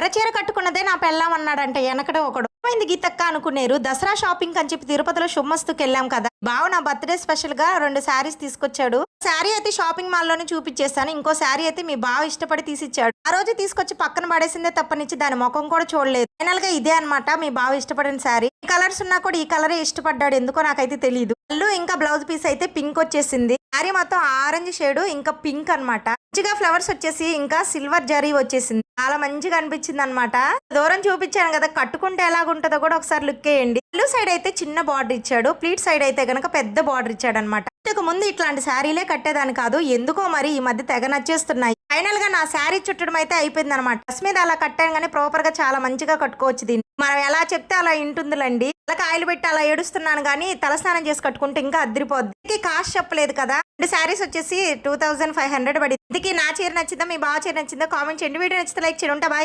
ఎర్రచీర కట్టుకున్నదే నా పెళ్ళాం అన్నాడంటే వెనకడే ఒకడు పోయింది గీతక్క అనుకునేరు. దసరా షాపింగ్ అని చెప్పి తిరుపతిలో శుభమస్తుకి వెళ్ళాం కదా. బావ నా బర్త్డే స్పెషల్గా రెండు శారీస్ తీసుకొచ్చాడు. శారీ అయితే షాపింగ్ మాల్లోనే చూపించేస్తాను ఇంకో శారీ అయితే మీ బావ ఇష్టపడి తీసిచ్చాడు. ఆ రోజు తీసుకొచ్చి పక్కన పడేసిందే తప్పనిచ్చి దాని ముఖం కూడా చూడలేదు. ఫైనల్గా ఇదే అన్నమాట. మీ బావ ఇష్టపడిన శారీ. ఈ కలర్స్ ఉన్నా కూడా ఈ కలరే ఇష్టపడ్డాడు. ఎందుకో నాకైతే తెలియదు అల్లు ఇంకా బ్లౌజ్ పీస్ అయితే పింక్ వచ్చేసింది. శారీ మొత్తం ఆరెంజ్ షేడ్ ఇంకా పింక్ అన్నమాట. మంచిగా ఫ్లవర్స్ వచ్చేసి ఇంకా సిల్వర్ జరీ వచ్చేసింది. చాలా మంచిగా అనిపించింది అనమాట దూరం చూపించాను కదా కట్టుకుంటే ఎలాగుంటుందో కూడా ఒకసారి లుక్ వేయండి. పళ్ళు సైడ్ అయితే చిన్న బార్డర్ ఇచ్చాడు. ప్లీట్ సైడ్ అయితే గనక పెద్ద బార్డర్ ఇచ్చాడు అనమాట ఇంతకు ముందు ఇట్లాంటి శారీలే కట్టేదాని కాదు. ఎందుకో మరి ఈ మధ్య తెగ నచ్చేస్తున్నాయి. ఫైనల్గా నా శారీ చుట్టడం అయితే అయిపోయింది అనమాట డ్రెస్ మీద అలా కట్టాను కానీ ప్రాపర్గా చాలా మంచిగా కట్టుకోవచ్చు దీన్ని. మనం ఎలా చెప్తే అలా ఇంటుందిలండి. తలకి కాయలు పెట్టి అలా ఏడుస్తున్నాను కానీ తలస్నానం చేసి కట్టుకుంటే ఇంకా అద్దరిపోద్ది ఇంతకీ కాస్ట్ చెప్పలేదు కదా. రెండు శారీస్ వచ్చేసి టూ థౌసండ్ ఫైవ్ హండ్రెడ్ పడింది. ఇంతకీ నా చీర నచ్చిందా? మీ బాగా చీర నచ్చిందా? కామెంట్ చేయండి. వీడియో నచ్చితే లైక్ చేయండి. ఉంటా బాయ్.